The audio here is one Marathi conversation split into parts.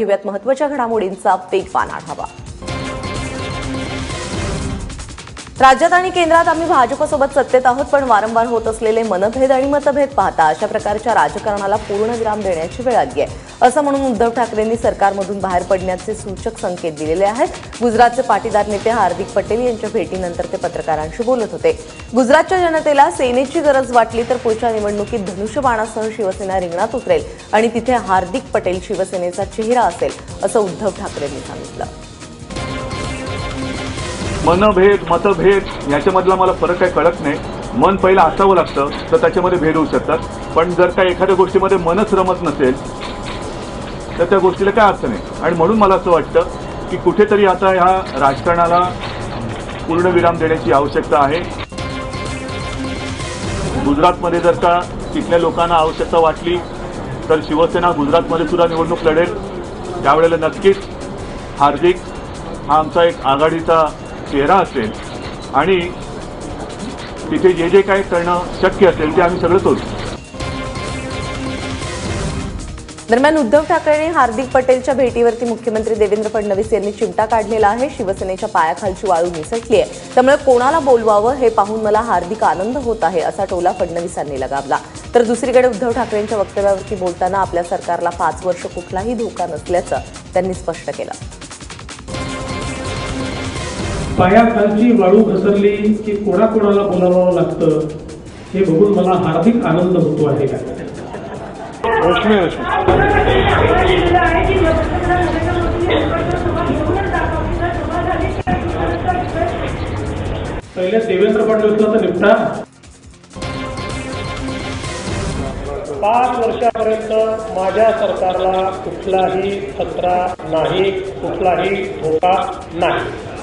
घेऊयात महत्त्वाच्या घडामोडींचा वेगवान आढावा. राज्यात आणि केंद्रात आम्ही भाजपसोबत सत्तेत आहोत पण वारंवार होत असलेले मनभेद आणि मतभेद पाहता अशा प्रकारच्या राजकारणाला पूर्णविराम देण्याची वेळ आली आहे. असं म्हणून उद्धव ठाकरेंनी सरकारमधून बाहेर पडण्याचे सूचक संकेत दिलेले आहेत. गुजरातचे पाटीदार नेते हार्दिक पटेल यांच्या भेटीनंतर ते पत्रकारांशी बोलत होते. गुजरातच्या जनतेला सेनेची गरज वाटली तर पुढच्या निवडणुकीत धनुष्यबाणासह शिवसेना रिंगणात उतरेल आणि तिथे हार्दिक पटेल शिवसेनेचा चेहरा असेल असं उद्धव ठाकरेंनी सांगितलं. मनभेद मतभेद याच्यामधला मला फरक काही कळत नाही. मन पहिलं असावं लागतं तर त्याच्यामध्ये भेद होऊ शकतात. पण जर का एखाद्या गोष्टीमध्ये मनच रमत नसेल तर त्या गोष्टीला काय अर्थ नाही. आणि म्हणून मला असं वाटतं की कुठेतरी आता ह्या राजकारणाला पूर्ण विराम देण्याची आवश्यकता आहे. गुजरातमध्ये जर का तिथल्या लोकांना आवश्यकता वाटली तर शिवसेना गुजरातमध्ये सुद्धा निवडणूक लढेल. त्यावेळेला नक्कीच हार्दिक हा आमचा एक आघाडीचा चेहरा असेल आणि तिथे जे जे काही करणं शक्य असेल ते आम्ही सगळं करू. दरम्यान उद्धव ठाकरे हार्दिक पटेलच्या भेटीवरती मुख्यमंत्री देवेंद्र फडणवीस यांनी चिमटा काढलेला आहे. शिवसेनेच्या पायाखालची वाळू निसटली आहे. त्यामुळे कोणाला बोलवावं हे पाहून मला हार्दिक आनंद होत आहे असा टोला फडणवीसांनी लगावला. तर दुसरीकडे उद्धव ठाकरेंच्या वक्तव्यावरती बोलताना आपल्या सरकारला पाच वर्ष कुठलाही धोका नसल्याचं त्यांनी स्पष्ट केलं. पायाखालची वाळू घसरली की कोणाकोणाला बोलावावं लागतं हे बघून मला हार्दिक आनंद होतो आहे. का पहिले देवेंद्र फडणवीसला तर निपटा. पाच वर्षापर्यंत माझ्या सरकारला कुठलाही खतरा नाही कुठलाही धोका नाही.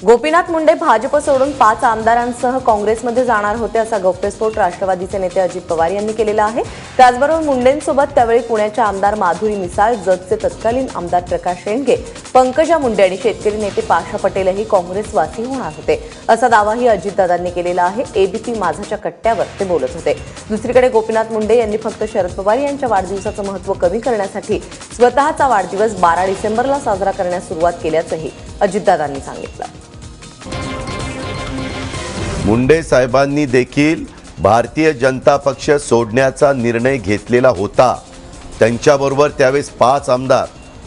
गोपीनाथ मुंडे भाजप सोडून पाच आमदारांसह काँग्रेसमध्ये जाणार होते असा गौप्यस्फोट राष्ट्रवादीचे नेते अजित पवार यांनी केलेला आहे. त्याचबरोबर मुंडेंसोबत त्यावेळी पुण्याच्या आमदार माधुरी मिसाळ जतचे तत्कालीन आमदार प्रकाश शेंडगे पंकजा मुंडे आणि शेतकरी नेते पाशा पटेलही काँग्रेसवासी होणार होते. असा दावाही अजितदादांनी केलेला आहे. एबीपी माझाच्या कट्ट्यावर ते बोलत होते. दुसरीकडे गोपीनाथ मुंडे यांनी फक्त शरद पवार यांच्या वाढदिवसाचं महत्त्व कमी करण्यासाठी स्वतःचा वाढदिवस बारा डिसेंबरला साजरा करण्यास सुरुवात केल्याचंही अजितदादांनी सांगितलं. मुंडे साहेबांनी देखील भारतीय जनता पक्ष सोडण्याचा निर्णय घेतलेला होता. त्यांच्याबरोबर त्यावेळेस पाच आमदार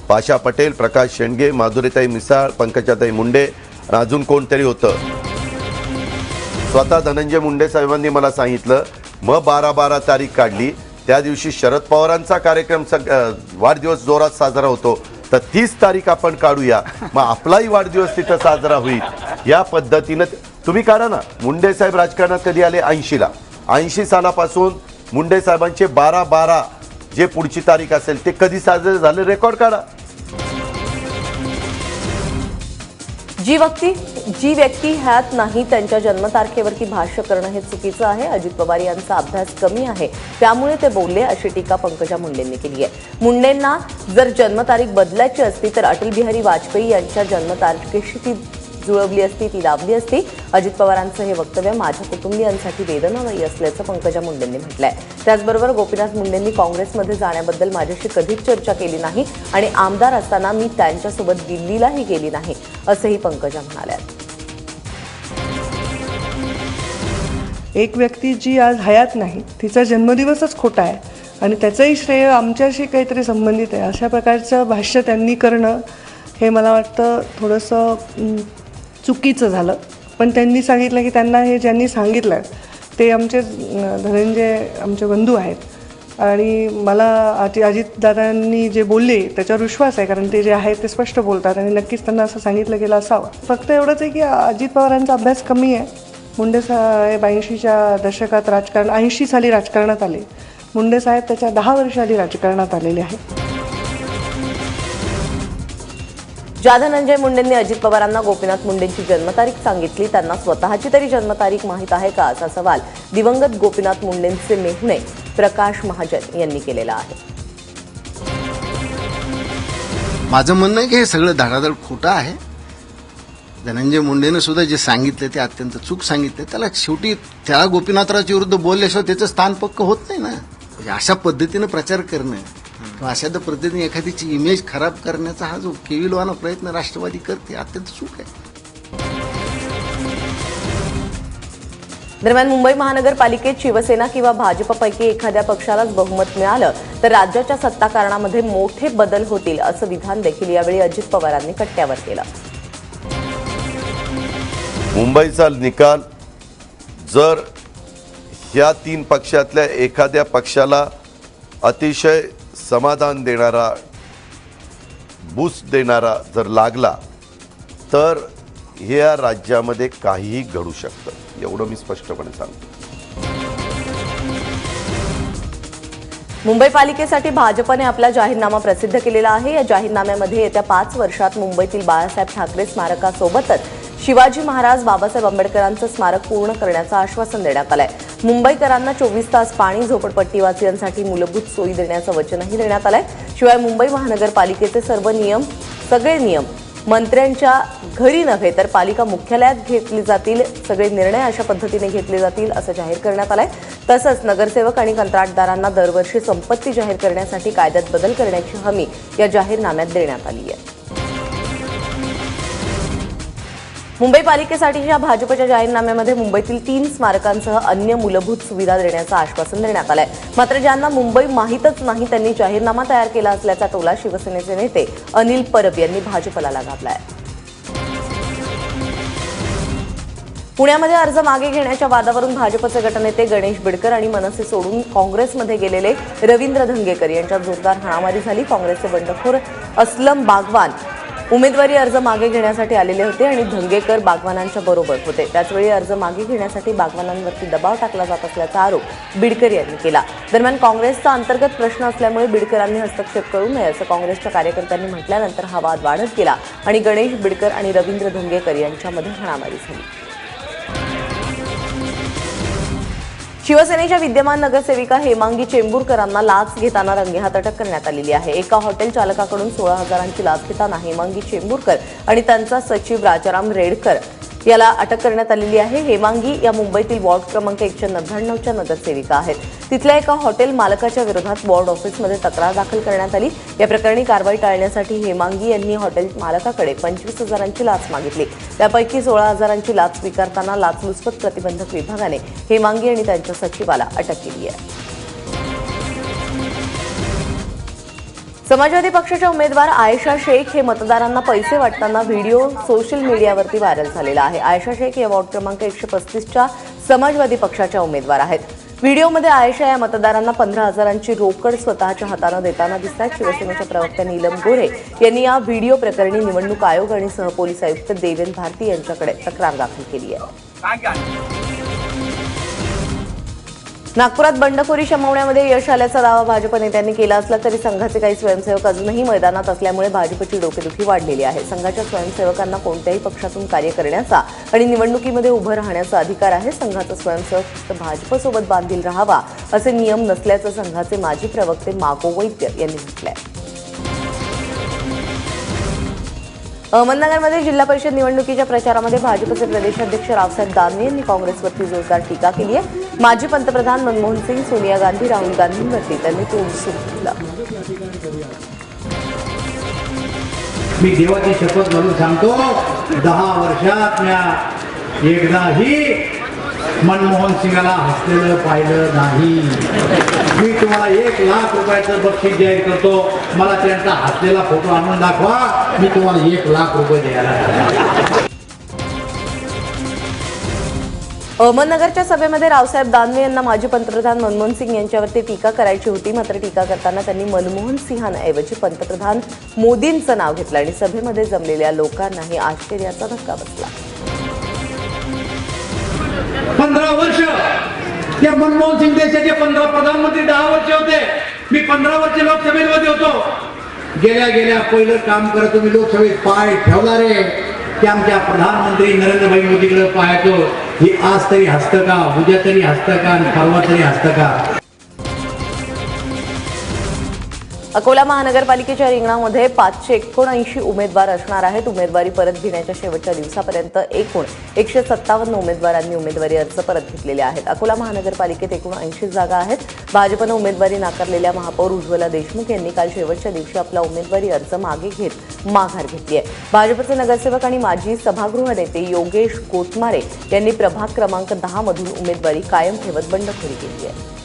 पाशा पटेल प्रकाश शेंडगे माधुरीताई मिसाळ पंकजाताई मुंडे आणि अजून कोणतरी होतं. स्वतः धनंजय मुंडे साहेबांनी मला सांगितलं मग बारा बारा तारीख काढली. त्या दिवशी शरद पवारांचा कार्यक्रम सग वाढदिवस जोरात साजरा होतो. तर तीस तारीख आपण काढूया. मग आपलाही वाढदिवस तिथं साजरा होईल. या पद्धतीनं तुम्ही काढा ना. मुंडे साहेब राजकारणात कधी आले? ऐंशीला. ऐंशी सालापासून मुंडे साहेबांचे बारा बारा जे पुढची तारीख असेल ते कधी साजरे झाले? रेकॉर्ड काढा. जी व्यक्ती जी व्यक्ती ह्यात नाही त्यांच्या जन्मतारखेवरती भाष्य करणं हे चुकीचं आहे. अजित पवार यांचा अभ्यास कमी आहे. त्यामुळे ते बोलले अशी टीका पंकजा मुंडेंनी केली आहे. मुंडेंना जर जन्मतारीख बदलायची असती तर अटल बिहारी वाजपेयी यांच्या जन्मतारखेशी ती जुळवली असती ती लावली असती. अजित पवारांचं हे वक्तव्य माझ्या कुटुंबियांसाठी वेदनादायी असल्याचं पंकजा मुंडेंनी म्हटलंय. त्याचबरोबर गोपीनाथ मुंडेंनी काँग्रेसमध्ये जाण्याबद्दल माझ्याशी कधीच चर्चा केली नाही आणि आमदार असताना मी त्यांच्यासोबत दिल्लीलाही गेली नाही असंही पंकजा म्हणाल्या. एक व्यक्ती जी आज हयात नाही तिचा जन्मदिवसच खोटा आहे. आणि त्याचंही श्रेय आमच्याशी काहीतरी संबंधित आहे. अशा प्रकारचं भाष्य त्यांनी करणं हे मला वाटतं थोडंसं चुकीचं झालं. पण त्यांनी सांगितलं की त्यांना हे ज्यांनी सांगितलं ते आमचे धनंजय आमचे बंधू आहेत. आणि मला अजि अजितदादांनी जे बोलले त्याच्यावर विश्वास आहे कारण ते जे आहे ते स्पष्ट बोलतात. आणि नक्कीच त्यांना असं सांगितलं गेलं असावं. फक्त एवढंच आहे की अजित पवारांचा अभ्यास कमी आहे. मुंडे साहेब ऐंशीच्या दशकात राजकारण ऐंशी साली राजकारणात आले. मुंडे साहेब त्याच्या दहा वर्ष आधी राजकारणात आलेले आहेत. ज्या धनंजय मुंडेंनी अजित पवारांना गोपीनाथ मुंडेंची जन्मतारीख सांगितली. त्यांना स्वतःची तरी जन्मतारीख माहीत आहे का असा सवाल दिवंगत गोपीनाथ मुंडेंचे मेहुणे प्रकाश महाजन यांनी केलेला आहे. माझं म्हणणं आहे की हे सगळं धडाधड खोटं आहे. धनंजय मुंडेनं सुद्धा जे सांगितले ते अत्यंत चूक सांगितले. त्याला शेवटी त्या गोपीनाथरावच्या विरुद्ध बोलल्याशिवाय त्याचं स्थान पक्क होत नाही ना. म्हणजे अशा पद्धतीनं प्रचार करणं किंवा अशा पद्धतीने एखादीची इमेज खराब करण्याचा हा जो केविलवाना प्रयत्न राष्ट्रवादी करते अत्यंत चूक आहे. दरम्यान मुंबई महानगरपालिकेत शिवसेना किंवा भाजपपैकी एखाद्या पक्षालाच बहुमत मिळालं तर राज्याच्या सत्ताकारणामध्ये मोठे बदल होतील असं विधान देखील यावेळी अजित पवारांनी कट्ट्यावर केलं. मुंबईचा निकाल जर ह्या तीन पक्षातल्या एखाद्या पक्षाला अतिशय समाधान देणारा बूस्ट देणारा जर लागला तर ह्या राज्यामध्ये काहीही घडू शकतं. एवढं मी स्पष्टपणे सांगतो. मुंबई पालिकेसाठी भाजपने आपला जाहीरनामा प्रसिद्ध केलेला आहे. या जाहीरनाम्यामध्ये येत्या पाच वर्षात मुंबईतील बाळासाहेब ठाकरे स्मारकासोबतच शिवाजी महाराज बाबासाहेब आंबेडकरांचं स्मारक पूर्ण करण्याचं आश्वासन देण्यात आलंय. मुंबईकरांना चोवीस तास पाणी झोपडपट्टीवासियांसाठी मूलभूत सोयी देण्याचं वचनही देण्यात आलंय. शिवाय मुंबई महानगरपालिकेचे सर्व नियम सगळे नियम मंत्र्यांच्या घरी नव्हे तर पालिका मुख्यालयात घेतले जातील. सगळे निर्णय अशा पद्धतीने घेतले जातील असं जाहीर करण्यात आलंय. तसंच नगरसेवक आणि कंत्राटदारांना दरवर्षी संपत्ती जाहीर करण्यासाठी कायद्यात बदल करण्याची हमी या जाहीरनाम्यात देण्यात आली आहे. मुंबई पालिकेसाठीच्या भाजपच्या जाहीरनाम्यामध्ये मुंबईतील तीन स्मारकांसह अन्य मूलभूत सुविधा देण्याचं आश्वासन देण्यात आलंय. मात्र ज्यांना मुंबई माहीतच नाही त्यांनी जाहीरनामा तयार केला असल्याचा टोला शिवसेनेचे नेते अनिल परब यांनी भाजपला लगावलाय. पुण्यामध्ये अर्ज मागे घेण्याच्या वादावरून भाजपचे गटनेते गणेश बिडकर आणि मनसे सोडून काँग्रेसमध्ये गेलेले रवींद्र धंगेकर यांच्यात जोरदार हाणामारी झाली. काँग्रेसचे बंडखोर असलम बागवान उमेदवारी अर्ज मागे घेण्यासाठी आलेले होते आणि धंगेकर बागवानांच्या बरोबर होते. त्याचवेळी अर्ज मागे घेण्यासाठी बागवानांवरती दबाव टाकला जात असल्याचा आरोप बिडकर यांनी केला. दरम्यान काँग्रेसचा अंतर्गत प्रश्न असल्यामुळे बिडकरांनी हस्तक्षेप करू नये असं काँग्रेसच्या कार्यकर्त्यांनी म्हटल्यानंतर हा वाद वाढत गेला आणि गणेश बिडकर आणि रवींद्र धंगेकर यांच्यामध्ये हाणामारी झाली. शिवसेनेच्या विद्यमान नगरसेविका हेमांगी चेंबूरकरांना लाच घेताना रंगेहात अटक करण्यात आलेली आहे. एका हॉटेल चालकाकडून सोळा हजारांची लाच घेताना हेमांगी चेंबूरकर आणि त्यांचा सचिव राजाराम रेडकर याला अटक करण्यात आलेली आहे. हेमांगी या मुंबईतील वॉर्ड क्रमांक एकशे नव्याण्णवच्या नगरसेविका आहेत. तिथल्या एका हॉटेल मालकाच्या विरोधात वॉर्ड ऑफिसमध्ये तक्रार दाखल करण्यात आली. या प्रकरणी कारवाई टाळण्यासाठी हेमांगी यांनी हॉटेल मालकाकडे पंचवीस हजारांची लाच मागितली. त्यापैकी सोळा हजारांची लाच स्वीकारताना लाचलुचपत प्रतिबंधक विभागाने हेमांगी आणि त्यांच्या सचिवाला अटक केली आहे. समाजवादी पक्षाच्या उमेदवार आयशा शेख हे मतदारांना पैसे वाटताना व्हिडिओ सोशल मीडियावरती व्हायरल झालेला आहे. आयशा शेख या वॉर्ड क्रमांक एकशे पस्तीसच्या समाजवादी पक्षाच्या उमेदवार आहेत. व्हिडिओमध्ये आयशा या मतदारांना पंधरा हजारांची रोकड स्वतःच्या हातानं देताना दिसतात शिवसेनेच्या प्रवक्त्या नीलम गोरे यांनी या व्हिडिओ प्रकरणी निवडणूक आयोग आणि सहपोलीस आयुक्त देवेन भारती यांच्याकडे तक्रार दाखल केली आहे. नागपुरात बंडखोरी शमवण्यामध्ये यश आल्याचा दावा भाजप नेत्यांनी केला असला तरी संघाचे काही स्वयंसेवक अजूनही मैदानात असल्यामुळे भाजपची डोकेदुखी वाढलेली आहे. संघाच्या स्वयंसेवकांना कोणत्याही पक्षातून कार्य करण्याचा आणि निवडणुकीमध्ये उभं राहण्याचा अधिकार आहे. संघाचा स्वयंसेवक फक्त भाजपसोबत बांधील राहावा असे नियम नसल्याचं संघाचे माजी प्रवक्ते मागो वैद्य यांनी म्हटलंय. अहमदनगरमध्ये जिल्हा परिषद निवडणुकीच्या प्रचारामध्ये भाजपचे प्रदेशाध्यक्ष रावसाहेब दानवे यांनी काँग्रेसवरती जोरदार टीका केली आहे. माजी पंतप्रधान मनमोहन सिंग सोनिया गांधी राहुल गांधींवरती त्यांनी तोंड सुरू केलं मी देवाची शपथ म्हणून सांगतो दहा वर्षात म्या एकदाही मनमोहन सिंगाला हसलेलं पाहिलं नाही. मी तुम्हाला एक लाख रुपयाचं बक्षीस जाहीर करतो. मला त्यांचा हसलेला फोटो आणून दाखवा. मी तुम्हाला एक लाख रुपये द्यायला. अहमदनगरच्या सभेमध्ये रावसाहेब दानवे यांना माजी पंतप्रधान मनमोहन सिंग यांच्यावरती टीका करायची होती. मात्र टीका करताना त्यांनी मनमोहन सिंहांऐवजी पंतप्रधान मोदींचं नाव घेतलं आणि सभेमध्ये जमलेल्या लोकांनाही आश्चर्याचा धक्का बसला. पंधरा वर्ष त्या मनमोहन सिंग देशाचे पंधरा प्रधानमंत्री दहा वर्ष होते मी पंधरा वर्ष लोकसभेमध्ये होतो. गेल्या गेल्या पहिलं काम करत तुम्ही लोकसभेत पाय ठेवला रे की आमच्या प्रधानमंत्री नरेंद्रभाई मोदीकडे पाहतो ही आज तरी हस्तका का उद्या तरी हसतं का आणि परवा तरी हस्तका. अकोला महानगरपालिकेच्या रिंगणामध्ये पाचशे एकोणऐंशी उमेदवार असणार आहेत. उमेदवारी परत घेण्याच्या शेवटच्या दिवसापर्यंत एकूण एकशे सत्तावन्न उमेदवारांनी उमेदवारी अर्ज परत घेतलेले आहेत. अकोला महानगरपालिकेत एकूण ऐंशी जागा आहेत. भाजपनं उमेदवारी नाकारलेल्या महापौर उज्ज्वला देशमुख यांनी काल शेवटच्या दिवशी आपला उमेदवारी अर्ज मागे घेत माघार घेतली आहे. भाजपचे नगरसेवक आणि माजी सभागृह नेते योगेश कोतमारे यांनी प्रभाग क्रमांक दहा मधून उमेदवारी कायम ठेवत बंडखोरी केली आहे.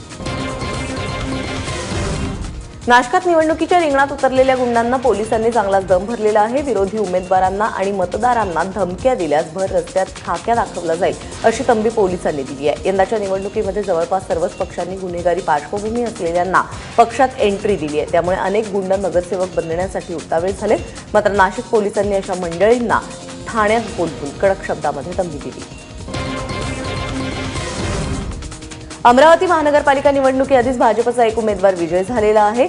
नाशकात निवडणुकीच्या रिंगणात उतरलेल्या गुंडांना पोलिसांनी चांगलाच दम भरलेला आहे. विरोधी उमेदवारांना आणि मतदारांना धमक्या दिल्यास भर रस्त्यात खाक्या दाखवला जाईल अशी तंबी पोलिसांनी दिली आहे. यंदाच्या निवडणुकीमध्ये जवळपास सर्वच पक्षांनी गुन्हेगारी पार्श्वभूमी असलेल्यांना पक्षात एंट्री दिली आहे. त्यामुळे अनेक गुंड नगरसेवक बनण्यासाठी उतावेळ झाले मात्र नाशिक पोलिसांनी अशा मंडळींना ठाण्यात बोलवून कडक शब्दामध्ये तंबी दिली. अमरावती महानगरपालिका निवडणुकीआधीच भाजपचा एक उमेदवार विजय झालेला आहे.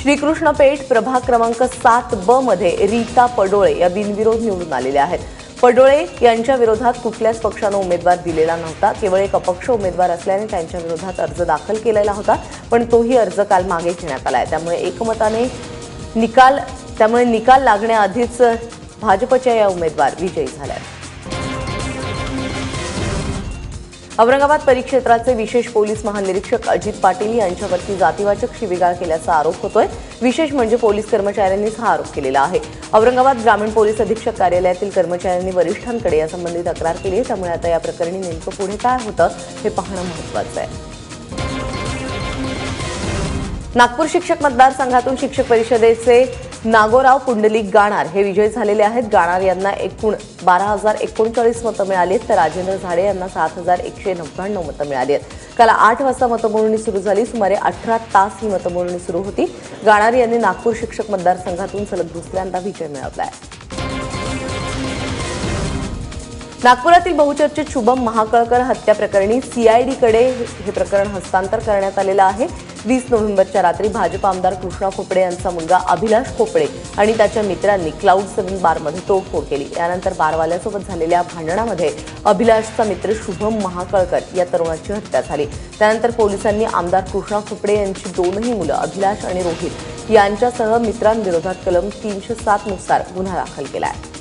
श्रीकृष्ण पेठ प्रभाग क्रमांक सात ब मध्ये रीता पडोळे या बिनविरोध निवडून आलेल्या आहेत. पडोळे यांच्या विरोधात कुठल्याच पक्षानं उमेदवार दिलेला नव्हता. केवळ एक अपक्ष उमेदवार असल्याने त्यांच्या विरोधात अर्ज दाखल केलेला होता पण तोही अर्ज काल मागे घेण्यात आहे. त्यामुळे एकमताने निकाल त्यामुळे निकाल लागण्याआधीच भाजपच्या या उमेदवार विजयी झाल्या औरंगाबाद परिक्षेत्राचे विशेष पोलीस महानिरीक्षक अजित पाटील यांच्यावरती जातीवाचक शिवीगाळ केल्याचा आरोप होतोय. विशेष म्हणजे पोलीस कर्मचाऱ्यांनीच हा आरोप केलेला आहे. औरंगाबाद ग्रामीण पोलीस अधीक्षक कार्यालयातील कर्मचाऱ्यांनी वरिष्ठांकडे यासंबंधी तक्रार केली आहे. त्यामुळे आता या प्रकरणी नेमकं पुढे काय होतं हे पाहणं महत्वाचं आहे. नागपूर शिक्षक मतदारसंघातून शिक्षक परिषदेचे नागोराव पुंडलिक गाणार हे विजयी झालेले आहेत. गाणार यांना एकूण बारा हजार एकोणचाळीस मतं मिळाली आहेत. तर राजेंद्र झाडे यांना सात हजार एकशे नव्याण्णव मतं मिळाली आहेत. काल आठ वाजता मतमोजणी सुरू झाली. सुमारे अठरा तास ही मतमोजणी सुरू होती. गाणार यांनी नागपूर शिक्षक मतदारसंघातून सलग दुसऱ्यांदा विजय मिळवला आहे. नागपुरातील बहुचर्चित शुभम महाकळकर हत्या प्रकरणी सीआयडीकडे हे प्रकरण हस्तांतर करण्यात आलेलं आहे. वीस नोव्हेंबरच्या रात्री भाजप आमदार कृष्णा खोपडे यांचा मुलगा अभिलाष खोपडे आणि त्याच्या मित्रांनी क्लाउड सेव्हन बारमध्ये तोडफोड केली. यानंतर बारवाल्यासोबत झालेल्या भांडणामध्ये अभिलाषचा मित्र शुभम महाकळकर या तरुणाची हत्या झाली. त्यानंतर पोलिसांनी आमदार कृष्णा खोपडे यांची दोनही मुलं अभिलाष आणि रोहित यांच्यासह मित्रांविरोधात कलम तीनशे सात नुसार गुन्हा दाखल केला आहे.